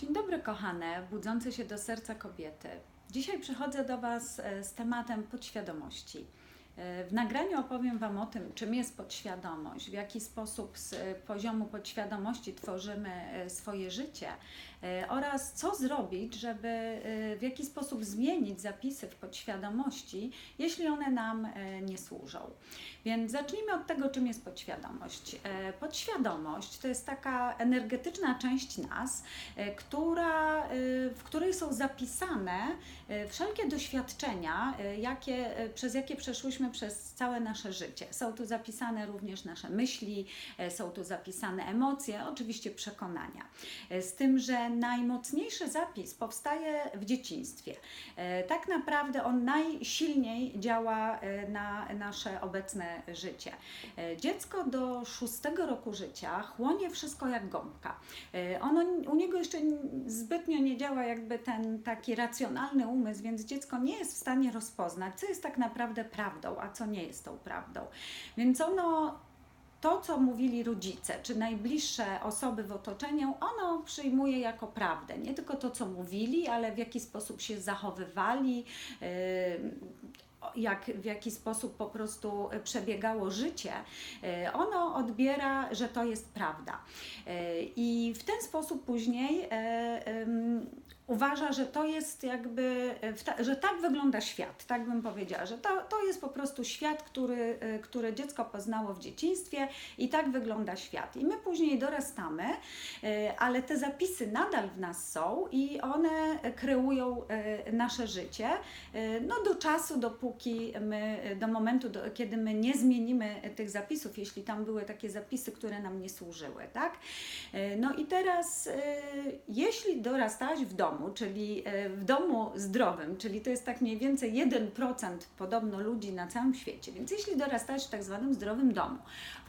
Dzień dobry, kochane, budzące się do serca kobiety. Dzisiaj przychodzę do Was e, z tematem podświadomości. E, W nagraniu opowiem Wam o tym, czym jest podświadomość, w jaki sposób z poziomu podświadomości tworzymy e, swoje życie e, oraz co zrobić, żeby w jaki sposób zmienić zapisy w podświadomości, jeśli one nam nie służą. Więc zacznijmy od tego, czym jest podświadomość. Podświadomość to jest taka energetyczna część nas, która, w której są zapisane wszelkie doświadczenia, jakie, przez jakie przeszłyśmy przez całe nasze życie. Są tu zapisane również nasze myśli, e, są tu zapisane emocje, oczywiście przekonania. E, Z tym, że najmocniejszy zapis powstaje w dzieciństwie. E, Tak naprawdę on najsilniej działa na nasze obecne życie. Dziecko do szóstego roku życia chłonie wszystko jak gąbka. Ono, u niego jeszcze zbytnio nie działa jakby ten taki racjonalny umysł, więc dziecko nie jest w stanie rozpoznać, co jest tak naprawdę prawdą, a co nie jest tą prawdą. Więc ono to, co mówili rodzice, czy najbliższe osoby w otoczeniu, ono przyjmuje jako prawdę. Nie tylko to, co mówili, ale w jaki sposób się zachowywali, yy, jak, w jaki sposób po prostu przebiegało życie, yy, ono odbiera, że to jest prawda. Yy, I w ten sposób później uważa, że to jest jakby, e, że tak wygląda świat, tak bym powiedziała, że to, to jest po prostu świat, który, e, który dziecko poznało w dzieciństwie i tak wygląda świat. I my później dorastamy, e, ale te zapisy nadal w nas są i one kreują nasze życie, no do czasu, dopóki my, do momentu, do, kiedy my nie zmienimy tych zapisów, jeśli tam były takie zapisy, które nam nie służyły, tak? No i teraz, jeśli dorastałaś w domu, czyli e, w domu zdrowym, czyli to jest tak mniej więcej 1% podobno ludzi na całym świecie, więc jeśli dorastałaś w tak zwanym zdrowym domu,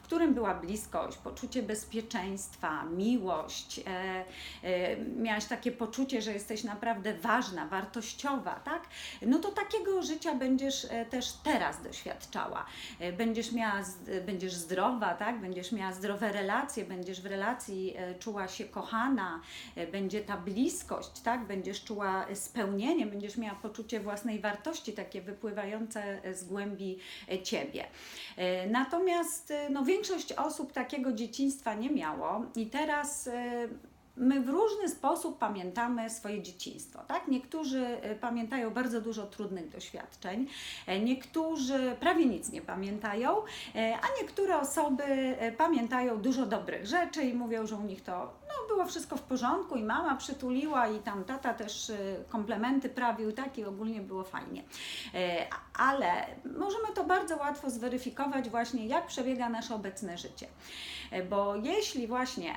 w którym była bliskość, poczucie bezpieczeństwa, miłość, e, e, miałaś takie poczucie, że jesteś naprawdę ważna, wartościowa, tak? No to takiego życia będziesz e, też teraz doświadczała. E, Będziesz miała, będziesz zdrowa, tak? Będziesz miała zdrowe relacje, będziesz w relacji e, czuła się kochana, będzie ta bliskość, tak? Będziesz czuła spełnienie, będziesz miała poczucie własnej wartości, takie wypływające z głębi ciebie. Natomiast no, większość osób takiego dzieciństwa nie miało i teraz e, my w różny sposób pamiętamy swoje dzieciństwo. Tak? Niektórzy e, pamiętają bardzo dużo trudnych doświadczeń, e, niektórzy prawie nic nie pamiętają, e, a niektóre osoby pamiętają dużo dobrych rzeczy i mówią, że u nich to no, było wszystko w porządku i mama przytuliła i tam tata też komplementy prawił, tak i ogólnie było fajnie. Ale możemy to bardzo łatwo zweryfikować właśnie, jak przebiega nasze obecne życie. Bo jeśli właśnie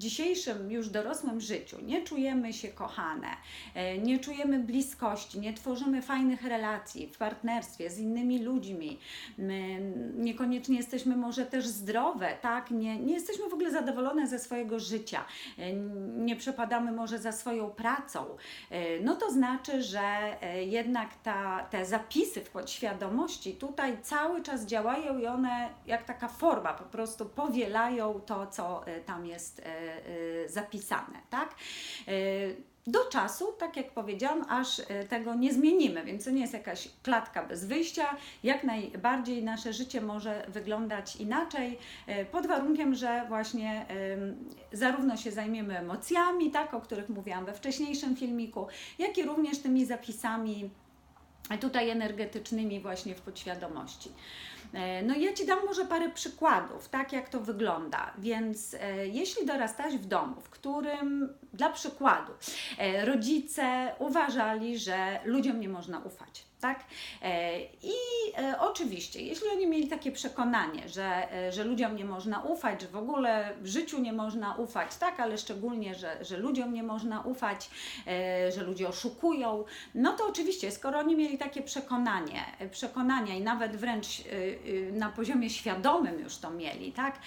dzisiejszym już dorosłym życiu. Nie czujemy się kochane, e, nie czujemy bliskości, nie tworzymy fajnych relacji w partnerstwie z innymi ludźmi, my niekoniecznie jesteśmy może też zdrowe, tak? Nie, nie jesteśmy w ogóle zadowolone ze swojego życia, e, nie przepadamy może za swoją pracą, e, no to znaczy, że jednak ta, te zapisy w podświadomości tutaj cały czas działają i one jak taka forma po prostu powielają to, co tam jest zapisane, tak? E, Do czasu, tak jak powiedziałam, aż e, tego nie zmienimy, więc to nie jest jakaś klatka bez wyjścia. Jak najbardziej nasze życie może wyglądać inaczej, pod warunkiem, że właśnie zarówno się zajmiemy emocjami, tak, o których mówiłam we wcześniejszym filmiku, jak i również tymi zapisami tutaj energetycznymi właśnie w podświadomości. E, No ja Ci dam może parę przykładów, tak jak to wygląda. Więc e, jeśli dorastasz w domu, w którym dla przykładu e, rodzice uważali, że ludziom nie można ufać, tak? E, I e, oczywiście, jeśli oni mieli takie przekonanie, że, e, że ludziom nie można ufać, że w ogóle w życiu nie można ufać, tak, ale szczególnie, że, że ludziom nie można ufać, że ludzie oszukują, no to oczywiście, skoro oni mieli takie przekonanie, przekonania i nawet wręcz na poziomie świadomym już to mieli, tak?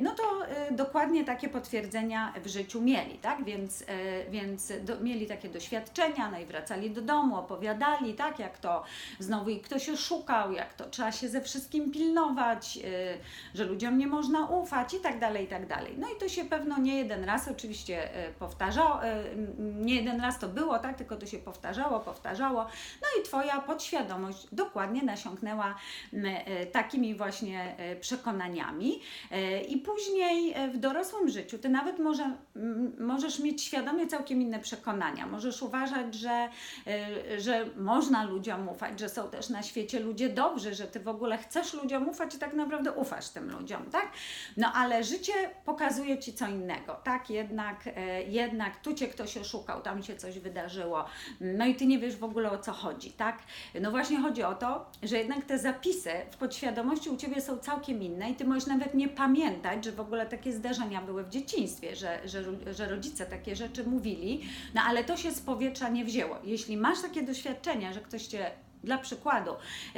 No to dokładnie takie potwierdzenia w życiu mieli, tak? Więc, więc do, mieli takie doświadczenia, no i wracali do domu, opowiadali, tak? Jak to znowu ich ktoś oszukał, jak to trzeba się ze wszystkim pilnować, y, że ludziom nie można ufać i tak dalej, i tak dalej. No i to się pewno nie jeden raz oczywiście e, powtarzało, m, nie jeden raz to było, tak? Tylko to się powtarzało, powtarzało. No i Twoja podświadomość dokładnie nasiąknęła takimi właśnie przekonaniami. I później w dorosłym życiu Ty nawet może, możesz mieć świadomie całkiem inne przekonania. Możesz uważać, że, że można ludziom ufać, że są też na świecie ludzie dobrzy, że Ty w ogóle chcesz ludziom ufać i tak naprawdę ufasz tym ludziom, tak? No ale życie pokazuje Ci co innego, tak? Jednak, e, jednak tu Cię ktoś oszukał, tam się coś wydarzyło, no i Ty nie wiesz w ogóle o co chodzi, tak? No właśnie chodzi o to, że jednak te zapisy w podświadomości u Ciebie są całkiem inne i Ty możesz nawet nie pamiętać, że w ogóle takie zdarzenia były w dzieciństwie, że, że, że rodzice takie rzeczy mówili, no ale to się z powietrza nie wzięło. Jeśli masz takie doświadczenia, że ktoś Cię dla przykładu,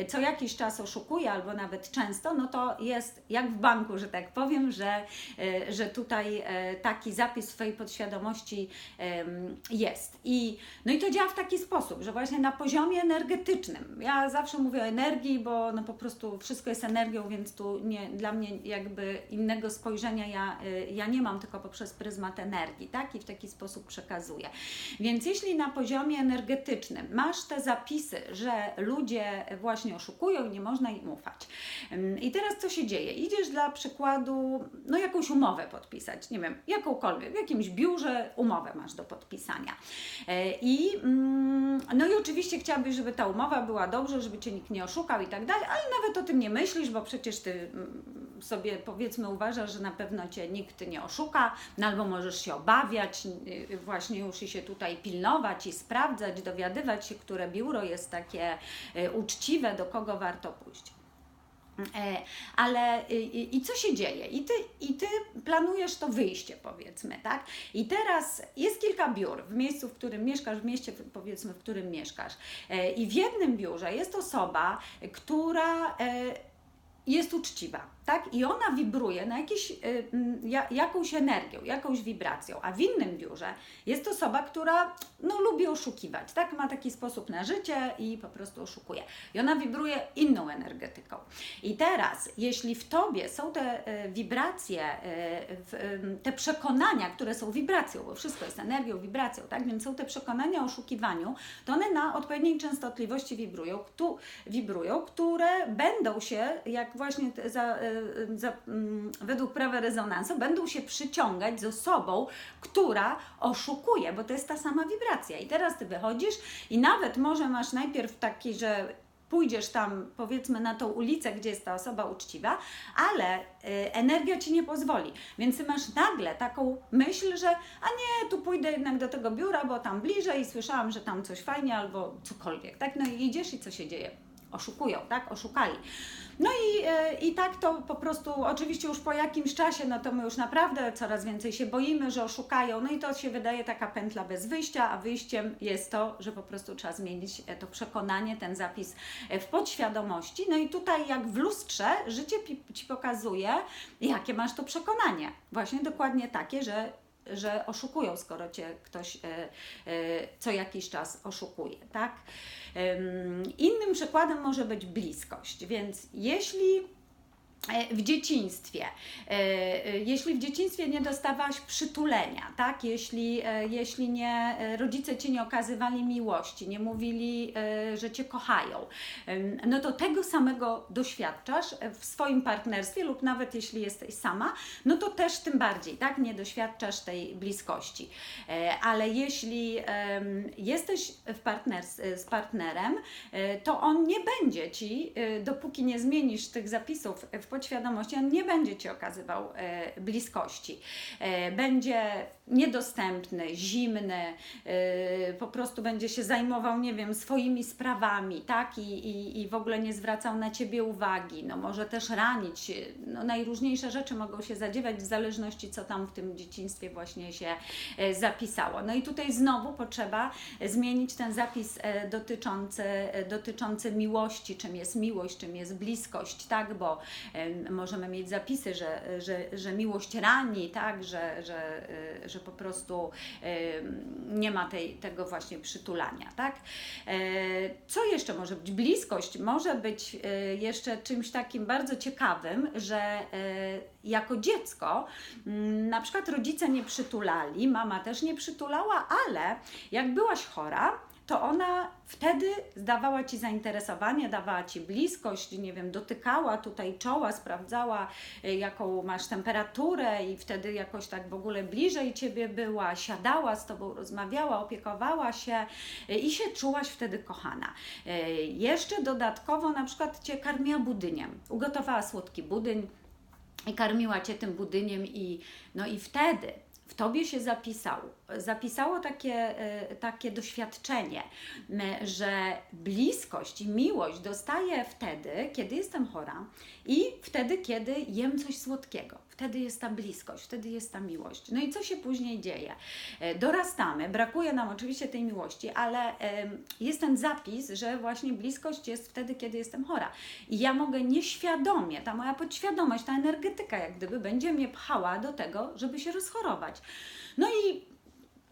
co jakiś czas oszukuje, albo nawet często, no to jest jak w banku, że tak powiem, że, e, że tutaj e, taki zapis swojej podświadomości jest. I, no i to działa w taki sposób, że właśnie na poziomie energetycznym, ja zawsze mówię o energii, bo no po prostu wszystko jest energią, więc tu nie, dla mnie jakby innego spojrzenia ja, e, ja nie mam, tylko poprzez pryzmat energii, tak? I w taki sposób przekazuję. Więc jeśli na poziomie energetycznym masz te zapisy, że ludzie właśnie oszukują i nie można im ufać. I teraz co się dzieje? Idziesz dla przykładu, no jakąś umowę podpisać, nie wiem, jakąkolwiek, w jakimś biurze umowę masz do podpisania. E, I, mm, no i oczywiście chciałabyś, żeby ta umowa była dobrze, żeby Cię nikt nie oszukał i tak dalej, ale nawet o tym nie myślisz, bo przecież Ty mm, sobie powiedzmy uważasz, że na pewno Cię nikt nie oszuka, no albo możesz się obawiać, y, właśnie już i się tutaj pilnować i sprawdzać, dowiadywać się, które biuro jest takie y, uczciwe, do kogo warto pójść. E, Ale i, i co się dzieje? I ty, I ty planujesz to wyjście, powiedzmy, tak? I teraz jest kilka biur w miejscu, w którym mieszkasz, w mieście, powiedzmy, w którym mieszkasz. E, I w jednym biurze jest osoba, która e, jest uczciwa, tak? I ona wibruje na jakiś, y, ja, jakąś energią, jakąś wibracją, a w innym biurze jest osoba, która no, lubi oszukiwać, tak? Ma taki sposób na życie i po prostu oszukuje. I ona wibruje inną energetyką. I teraz, jeśli w Tobie są te y, wibracje, y, ym, te przekonania, które są wibracją, bo wszystko jest energią, wibracją, tak? Więc są te przekonania o oszukiwaniu, to one na odpowiedniej częstotliwości wibrują, ktu, wibrują które będą się, jak właśnie za, y, według prawa rezonansu będą się przyciągać z osobą, która oszukuje, bo to jest ta sama wibracja. I teraz ty wychodzisz i nawet może masz najpierw taki, że pójdziesz tam, powiedzmy, na tą ulicę, gdzie jest ta osoba uczciwa, ale y, energia ci nie pozwoli. Więc ty masz nagle taką myśl, że a nie, tu pójdę jednak do tego biura, bo tam bliżej i słyszałam, że tam coś fajnie albo cokolwiek, tak? No i idziesz i co się dzieje? Oszukują, tak? Oszukali. No i, e, i tak to po prostu, oczywiście już po jakimś czasie, no to my już naprawdę coraz więcej się boimy, że oszukają, no i to się wydaje taka pętla bez wyjścia, a wyjściem jest to, że po prostu trzeba zmienić e, to przekonanie, ten zapis e, w podświadomości. No i tutaj jak w lustrze życie Ci pokazuje, jakie masz to przekonanie. Właśnie dokładnie takie, że że oszukują, skoro cię ktoś e, e, co jakiś czas oszukuje, tak? Innym przykładem może być bliskość, więc jeśli w dzieciństwie, e, e, jeśli w dzieciństwie nie dostawałaś przytulenia, tak? jeśli, e, jeśli nie, e, rodzice ci nie okazywali miłości, nie mówili, e, że cię kochają, no to tego samego doświadczasz w swoim partnerstwie lub nawet jeśli jesteś sama, no to też tym bardziej, tak? Nie doświadczasz tej bliskości. E, Ale jeśli jesteś w z partnerem, e, to on nie będzie ci, e, dopóki nie zmienisz tych zapisów w podświadomości, on nie będzie Ci okazywał e, bliskości. E, będzie niedostępny, zimny, e, po prostu będzie się zajmował, nie wiem, swoimi sprawami, tak? I, i, I w ogóle nie zwracał na Ciebie uwagi. No może też ranić. No, najróżniejsze rzeczy mogą się zadziewać w zależności, co tam w tym dzieciństwie właśnie się e, zapisało. No i tutaj znowu potrzeba zmienić ten zapis e, dotyczący, e, dotyczący miłości, czym jest miłość, czym jest bliskość, tak? Bo e, możemy mieć zapisy, że, że, że miłość rani, tak? Że, że, e, że po prostu nie ma tej, tego właśnie przytulania, tak? E, Co jeszcze może być? Bliskość może być e, jeszcze czymś takim bardzo ciekawym, że e, jako dziecko mm, na przykład rodzice nie przytulali, mama też nie przytulała, ale jak byłaś chora, to ona wtedy zdawała Ci zainteresowanie, dawała Ci bliskość, nie wiem, dotykała tutaj czoła, sprawdzała y, jaką masz temperaturę i wtedy jakoś tak w ogóle bliżej Ciebie była, siadała z Tobą, rozmawiała, opiekowała się y, i się czułaś wtedy kochana. Y, Jeszcze dodatkowo na przykład Cię karmiła budyniem, ugotowała słodki budyń, i karmiła cię tym budyniem i no i wtedy w tobie się zapisało, zapisało takie, e, takie doświadczenie, że bliskość i miłość dostaję wtedy, kiedy jestem chora i wtedy, kiedy jem coś słodkiego. Wtedy jest ta bliskość, wtedy jest ta miłość. No i co się później dzieje? E, Dorastamy, brakuje nam oczywiście tej miłości, ale jest ten zapis, że właśnie bliskość jest wtedy, kiedy jestem chora. I ja mogę nieświadomie, ta moja podświadomość, ta energetyka jak gdyby będzie mnie pchała do tego, żeby się rozchorować. No i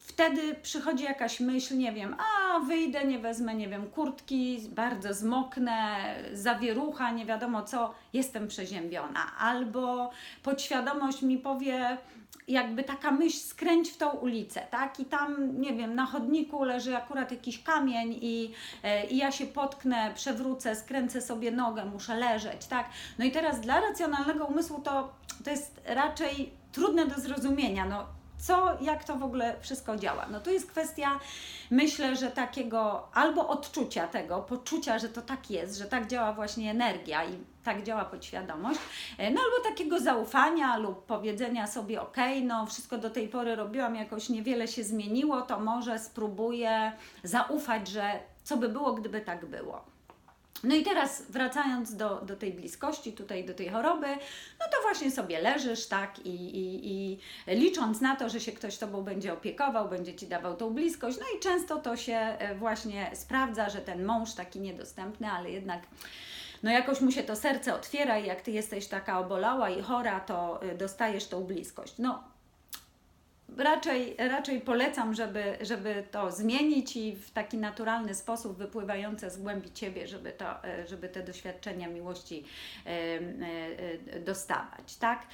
wtedy przychodzi jakaś myśl, nie wiem, a wyjdę, nie wezmę, nie wiem, kurtki, bardzo zmoknę, zawierucha, nie wiadomo co, jestem przeziębiona. Albo podświadomość mi powie, jakby taka myśl, skręć w tą ulicę, tak? I tam, nie wiem, na chodniku leży akurat jakiś kamień i, e, i ja się potknę, przewrócę, skręcę sobie nogę, muszę leżeć, tak? No i teraz dla racjonalnego umysłu to, to jest raczej trudne do zrozumienia, no co, jak to w ogóle wszystko działa. No to jest kwestia, myślę, że takiego albo odczucia tego, poczucia, że to tak jest, że tak działa właśnie energia i tak działa podświadomość, e, no albo takiego zaufania lub powiedzenia sobie, ok, no wszystko do tej pory robiłam, jakoś niewiele się zmieniło, to może spróbuję zaufać, że co by było, gdyby tak było. No i teraz wracając do, do tej bliskości, tutaj do tej choroby, no to właśnie sobie leżysz, tak, i, i, i licząc na to, że się ktoś Tobą będzie opiekował, będzie Ci dawał tą bliskość, no i często to się e, właśnie sprawdza, że ten mąż taki niedostępny, ale jednak no jakoś mu się to serce otwiera i jak Ty jesteś taka obolała i chora, to y, dostajesz tą bliskość. No raczej, raczej polecam, żeby, żeby to zmienić i w taki naturalny sposób wypływające z głębi Ciebie, żeby, to, e, żeby te doświadczenia miłości e, e, dostawać, tak?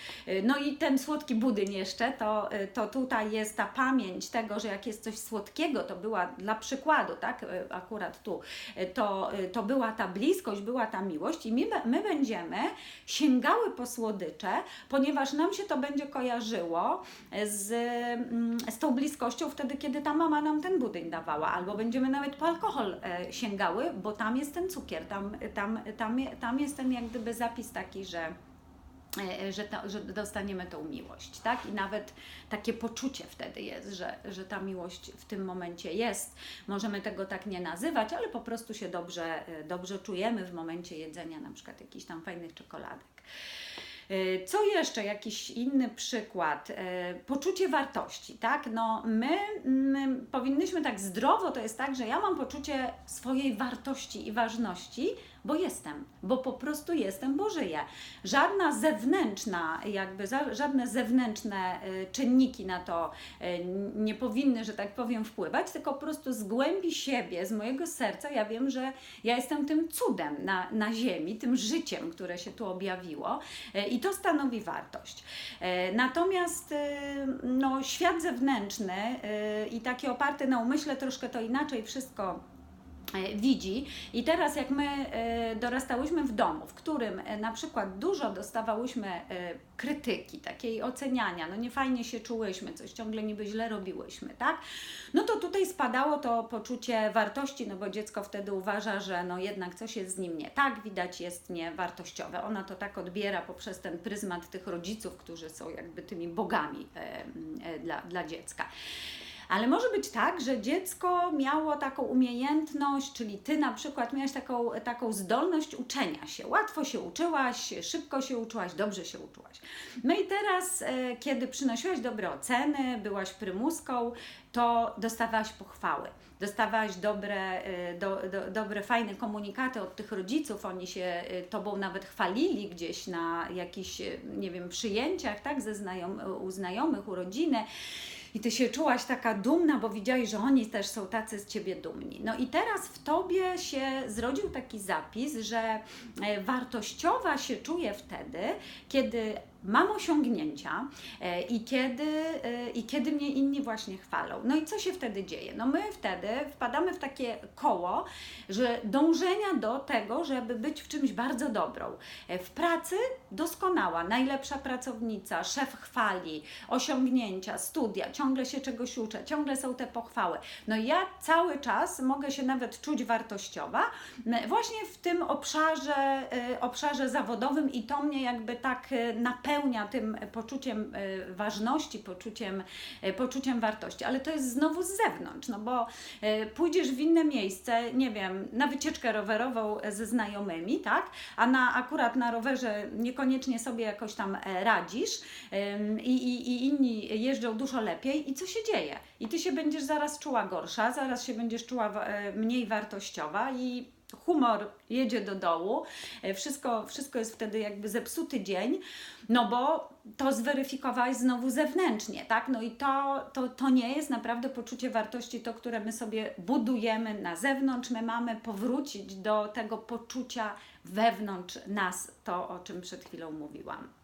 No i ten słodki budyń jeszcze, to, to tutaj jest ta pamięć tego, że jak jest coś słodkiego, to była dla przykładu, tak? Akurat tu, to, to była ta bliskość, była ta miłość i my, my będziemy sięgały po słodycze, ponieważ nam się to będzie kojarzyło z, z tą bliskością wtedy, kiedy ta mama nam ten budyń dawała, albo będziemy nawet po alkohol e, sięgały, bo tam jest ten cukier, tam, tam, tam, tam jest ten jak gdyby zapis taki, że e, że, to, że dostaniemy tą miłość, tak? I nawet takie poczucie wtedy jest, że, że ta miłość w tym momencie jest. Możemy tego tak nie nazywać, ale po prostu się dobrze, e, dobrze czujemy w momencie jedzenia na przykład jakichś tam fajnych czekoladek. E, Co jeszcze? Jakiś inny przykład. E, Poczucie wartości, tak? No my, my powinnyśmy tak zdrowo, to jest tak, że ja mam poczucie swojej wartości i ważności, bo jestem, bo po prostu jestem, bo żyję. Żadna zewnętrzna, jakby żadne zewnętrzne y, czynniki na to y, nie powinny, że tak powiem, wpływać, tylko po prostu z głębi siebie, z mojego serca ja wiem, że ja jestem tym cudem na, na ziemi, tym życiem, które się tu objawiło y, i to stanowi wartość. Natomiast no, świat zewnętrzny i taki oparty na umyśle troszkę to inaczej wszystko widzi. I teraz, jak my e, dorastałyśmy w domu, w którym e, na przykład dużo dostawałyśmy krytyki, takiej oceniania, no nie fajnie się czułyśmy, coś ciągle niby źle robiłyśmy, tak? No to tutaj spadało to poczucie wartości, no bo dziecko wtedy uważa, że no jednak coś jest z nim nie tak, widać jest niewartościowe. Ona to tak odbiera poprzez ten pryzmat tych rodziców, którzy są jakby tymi bogami dla, dla dziecka. Ale może być tak, że dziecko miało taką umiejętność, czyli ty na przykład miałaś taką, taką zdolność uczenia się. Łatwo się uczyłaś, szybko się uczyłaś, dobrze się uczyłaś. No i teraz, e, kiedy przynosiłaś dobre oceny, byłaś prymuską, to dostawałaś pochwały dostawałaś dobre, e, do, do, dobre, fajne komunikaty od tych rodziców, oni się e, Tobą nawet chwalili gdzieś na jakichś, nie wiem, przyjęciach, tak, ze znajom, u znajomych, u rodziny i ty się czułaś taka dumna, bo widziałaś, że oni też są tacy z ciebie dumni. No i teraz w tobie się zrodził taki zapis, że e, wartościowa się czuje wtedy, kiedy mam osiągnięcia e, i kiedy, e, i kiedy mnie inni właśnie chwalą. No i co się wtedy dzieje? No my wtedy wpadamy w takie koło, że dążenia do tego, żeby być w czymś bardzo dobrą. E, w pracy doskonała, najlepsza pracownica, szef chwali, osiągnięcia, studia, ciągle się czegoś uczę, ciągle są te pochwały. No ja cały czas mogę się nawet czuć wartościowa właśnie w tym obszarze, obszarze zawodowym i to mnie jakby tak napełnia napełnia tym poczuciem e, ważności, poczuciem, e, poczuciem wartości, ale to jest znowu z zewnątrz, no bo e, pójdziesz w inne miejsce, nie wiem, na wycieczkę rowerową ze znajomymi, tak, a na, akurat na rowerze niekoniecznie sobie jakoś tam radzisz i, i, i inni jeżdżą dużo lepiej. I co się dzieje? I ty się będziesz zaraz czuła gorsza, zaraz się będziesz czuła mniej wartościowa i humor jedzie do dołu, e, wszystko, wszystko jest wtedy jakby zepsuty dzień, no bo to zweryfikowałeś znowu zewnętrznie, tak? No i to, to, to nie jest naprawdę poczucie wartości, to, które my sobie budujemy na zewnątrz, my mamy powrócić do tego poczucia wewnątrz nas, to o czym przed chwilą mówiłam.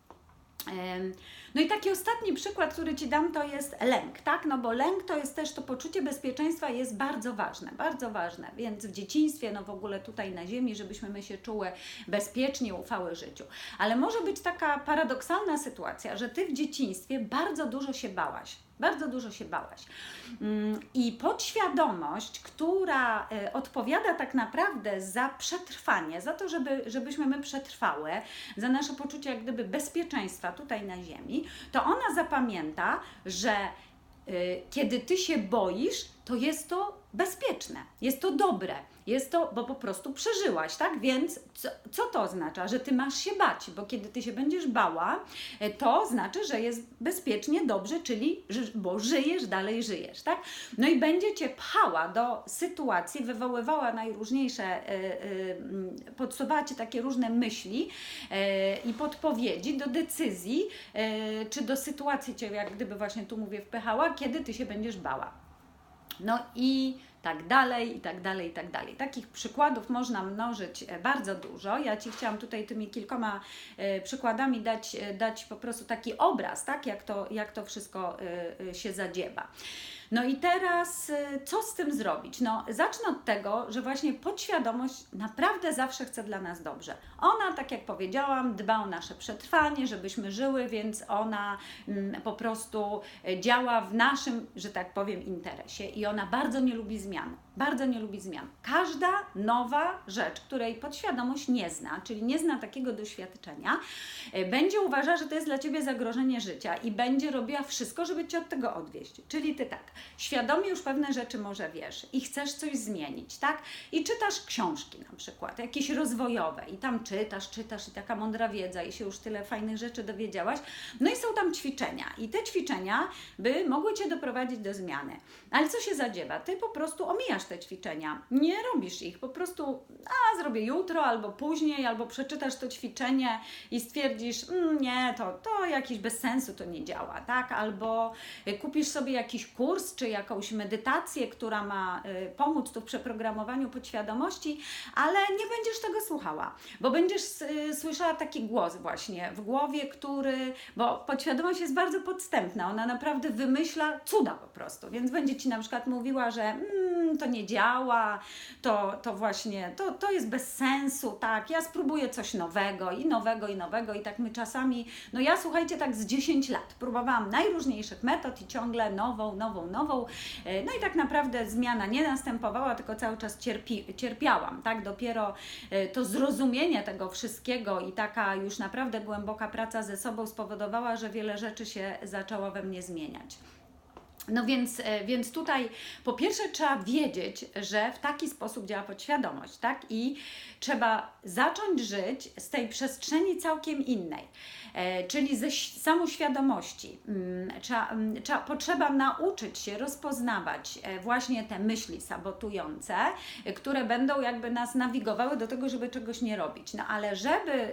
No i taki ostatni przykład, który Ci dam, to jest lęk, tak? No bo lęk to jest też to poczucie bezpieczeństwa jest bardzo ważne, bardzo ważne, więc w dzieciństwie, no w ogóle tutaj na ziemi, żebyśmy my się czuły bezpiecznie, ufały życiu. Ale może być taka paradoksalna sytuacja, że Ty w dzieciństwie bardzo dużo się bałaś, bardzo dużo się bałaś. Mm, I podświadomość, która e, odpowiada tak naprawdę za przetrwanie, za to, żeby, żebyśmy my przetrwały, za nasze poczucie jak gdyby bezpieczeństwa tutaj na Ziemi, to ona zapamięta, że e, kiedy ty się boisz, to jest to bezpieczne, jest to dobre. Jest to, bo po prostu przeżyłaś, tak? Więc co, co to oznacza? Że ty masz się bać, bo kiedy ty się będziesz bała, e, to znaczy, że jest bezpiecznie, dobrze, czyli bo żyjesz, dalej żyjesz, tak? No i będzie cię pchała do sytuacji, wywoływała najróżniejsze, e, e, podsuwała ci takie różne myśli i podpowiedzi do decyzji, czy do sytuacji cię, jak gdyby właśnie tu mówię, wpychała, kiedy ty się będziesz bała. No i tak dalej, i tak dalej, i tak dalej. Takich przykładów można mnożyć e, bardzo dużo. Ja Ci chciałam tutaj tymi kilkoma e, przykładami dać, e, dać po prostu taki obraz, tak, jak to, jak to wszystko się zadziewa. No i teraz co z tym zrobić? No, zacznę od tego, że właśnie podświadomość naprawdę zawsze chce dla nas dobrze. Ona, tak jak powiedziałam, dba o nasze przetrwanie, żebyśmy żyły, więc ona mm, po prostu działa w naszym, że tak powiem, interesie i ona bardzo nie lubi zmian bardzo nie lubi zmian. Każda nowa rzecz, której podświadomość nie zna, czyli nie zna takiego doświadczenia, e, będzie uważała, że to jest dla ciebie zagrożenie życia i będzie robiła wszystko, żeby cię od tego odwieźć. Czyli ty tak, świadomie już pewne rzeczy może wiesz i chcesz coś zmienić, tak? I czytasz książki na przykład, jakieś rozwojowe i tam czytasz, czytasz i taka mądra wiedza i się już tyle fajnych rzeczy dowiedziałaś. No i są tam ćwiczenia i te ćwiczenia by mogły cię doprowadzić do zmiany. Ale co się zadziewa? Ty po prostu omijasz te ćwiczenia. Nie robisz ich, po prostu a zrobię jutro, albo później, albo przeczytasz to ćwiczenie i stwierdzisz, mmm, nie, to, to jakiś bez sensu to nie działa, tak? Albo y, kupisz sobie jakiś kurs, czy jakąś medytację, która ma y, pomóc tu w przeprogramowaniu podświadomości, ale nie będziesz tego słuchała, bo będziesz y, słyszała taki głos właśnie w głowie, który, bo podświadomość jest bardzo podstępna, ona naprawdę wymyśla cuda po prostu, więc będzie Ci na przykład mówiła, że mm, to nie nie działa, to, to właśnie, to, to jest bez sensu, tak, ja spróbuję coś nowego i nowego i nowego i tak my czasami, no ja słuchajcie, tak z 10 lat próbowałam najróżniejszych metod i ciągle nową, nową, nową, e, no i tak naprawdę zmiana nie następowała, tylko cały czas cierpi, cierpiałam, tak, dopiero e, to zrozumienie tego wszystkiego i taka już naprawdę głęboka praca ze sobą spowodowała, że wiele rzeczy się zaczęło we mnie zmieniać. No więc, e, więc tutaj po pierwsze trzeba wiedzieć, że w taki sposób działa podświadomość, tak? I trzeba zacząć żyć z tej przestrzeni całkiem innej, e, czyli ze samoświadomości. Mm, trzeba, mm, trzeba, potrzeba nauczyć się rozpoznawać e, właśnie te myśli sabotujące, które będą jakby nas nawigowały do tego, żeby czegoś nie robić. No ale żeby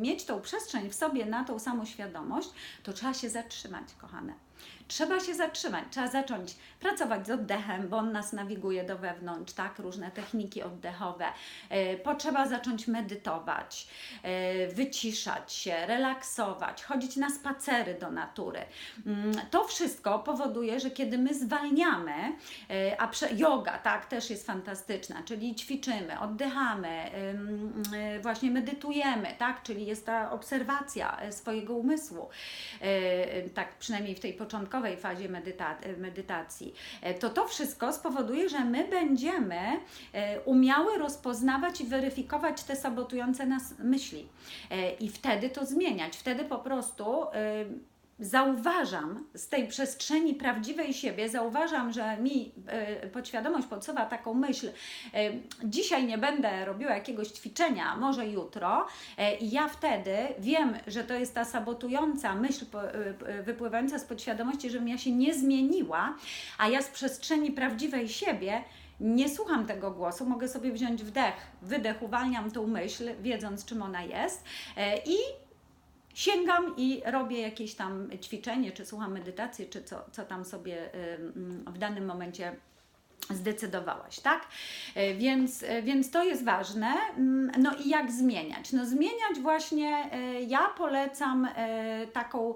mieć tą przestrzeń w sobie na tą samoświadomość, to trzeba się zatrzymać, kochane trzeba się zatrzymać, trzeba zacząć pracować z oddechem, bo on nas nawiguje do wewnątrz, tak, różne techniki oddechowe. E, potrzeba zacząć medytować, e, wyciszać się, relaksować, chodzić na spacery do natury. Mm, to wszystko powoduje, że kiedy my zwalniamy, e, a yoga, tak, też jest fantastyczna, czyli ćwiczymy, oddychamy, właśnie medytujemy, tak, czyli jest ta obserwacja swojego umysłu, tak przynajmniej w tej początkowej początkowej fazie medyta medytacji, e, to to wszystko spowoduje, że my będziemy e, umiały rozpoznawać i weryfikować te sabotujące nas myśli. E, I wtedy to zmieniać. Wtedy po prostu zauważam z tej przestrzeni prawdziwej siebie, zauważam, że mi y, podświadomość podsuwa taką myśl, y, dzisiaj nie będę robiła jakiegoś ćwiczenia, może jutro, y, i ja wtedy wiem, że to jest ta sabotująca myśl wypływająca z podświadomości, żebym ja się nie zmieniła, a ja z przestrzeni prawdziwej siebie nie słucham tego głosu, mogę sobie wziąć wdech, wydech, uwalniam tą myśl, wiedząc czym ona jest i sięgam i robię jakieś tam ćwiczenie, czy słucham medytacji, czy co, co tam sobie w danym momencie zdecydowałaś, tak? E, więc, e, więc to jest ważne. Mm, no i jak zmieniać? No zmieniać właśnie, e, ja polecam taką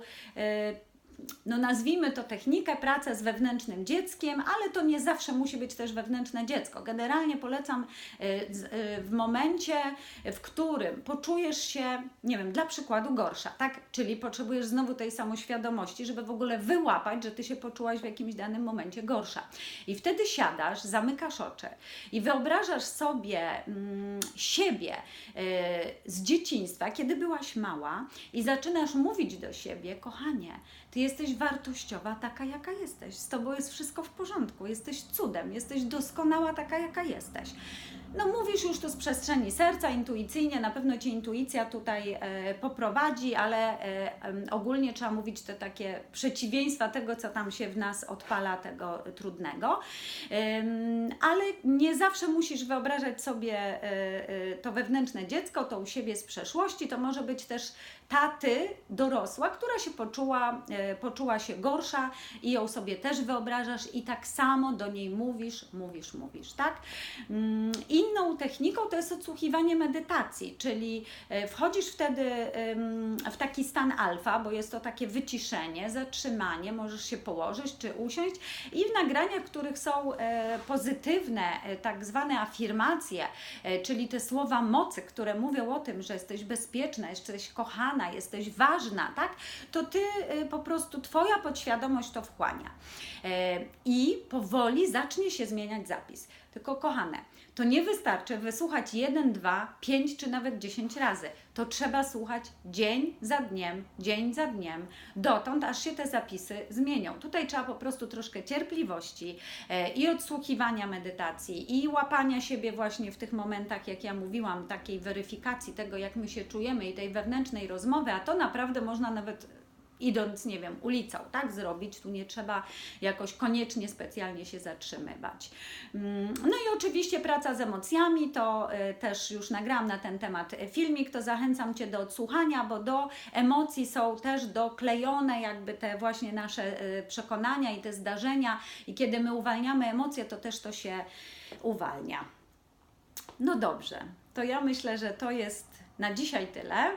no nazwijmy to technikę, pracę z wewnętrznym dzieckiem, ale to nie zawsze musi być też wewnętrzne dziecko. Generalnie polecam y, y, w momencie, w którym poczujesz się, nie wiem, dla przykładu gorsza, tak? Czyli potrzebujesz znowu tej samoświadomości, żeby w ogóle wyłapać, że ty się poczułaś w jakimś danym momencie gorsza. I wtedy siadasz, zamykasz oczy i wyobrażasz sobie mm, siebie y, z dzieciństwa, kiedy byłaś mała i zaczynasz mówić do siebie, kochanie, ty jesteś wartościowa taka, jaka jesteś. Z tobą jest wszystko w porządku. Jesteś cudem, jesteś doskonała taka, jaka jesteś. No mówisz już to z przestrzeni serca, intuicyjnie, na pewno Cię intuicja tutaj e, poprowadzi, ale e, ogólnie trzeba mówić te takie przeciwieństwa tego, co tam się w nas odpala, tego trudnego. E, ale nie zawsze musisz wyobrażać sobie e, e, to wewnętrzne dziecko, to u siebie z przeszłości, to może być też taty dorosła, która się poczuła, e, poczuła się gorsza i ją sobie też wyobrażasz i tak samo do niej mówisz, mówisz, mówisz, tak? Mm, inną techniką to jest odsłuchiwanie medytacji, czyli e, wchodzisz wtedy taki stan alfa, bo jest to takie wyciszenie, zatrzymanie, możesz się położyć czy usiąść i w nagraniach, w których są e, pozytywne, tak zwane afirmacje, czyli te słowa mocy, które mówią o tym, że jesteś bezpieczna, jesteś kochana, jesteś ważna, tak? To ty po prostu, twoja podświadomość to wchłania. E, I powoli zacznie się zmieniać zapis. Tylko kochane, to nie wystarczy wysłuchać 1, 2, 5 czy nawet 10 razy. To trzeba słuchać dzień za dniem, dzień za dniem, dotąd aż się te zapisy zmienią. Tutaj trzeba po prostu troszkę cierpliwości e, i odsłuchiwania medytacji, i łapania siebie właśnie w tych momentach, jak ja mówiłam, takiej weryfikacji tego, jak my się czujemy i tej wewnętrznej rozmowy, a to naprawdę można nawet idąc, nie wiem, ulicą, tak zrobić. Tu nie trzeba jakoś koniecznie specjalnie się zatrzymywać. Mm, no i oczywiście praca z emocjami, to y, też już nagrałam na ten temat filmik, to zachęcam Cię do odsłuchania, bo do emocji są też doklejone jakby te właśnie nasze y, przekonania i te zdarzenia i kiedy my uwalniamy emocje, to też to się uwalnia. No dobrze, to ja myślę, że to jest na dzisiaj tyle.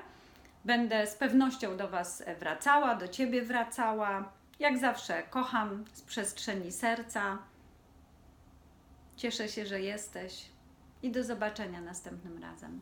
Będę z pewnością do Was wracała, do Ciebie wracała. Jak zawsze kocham z przestrzeni serca Cieszę się, że jesteś i do zobaczenia następnym razem.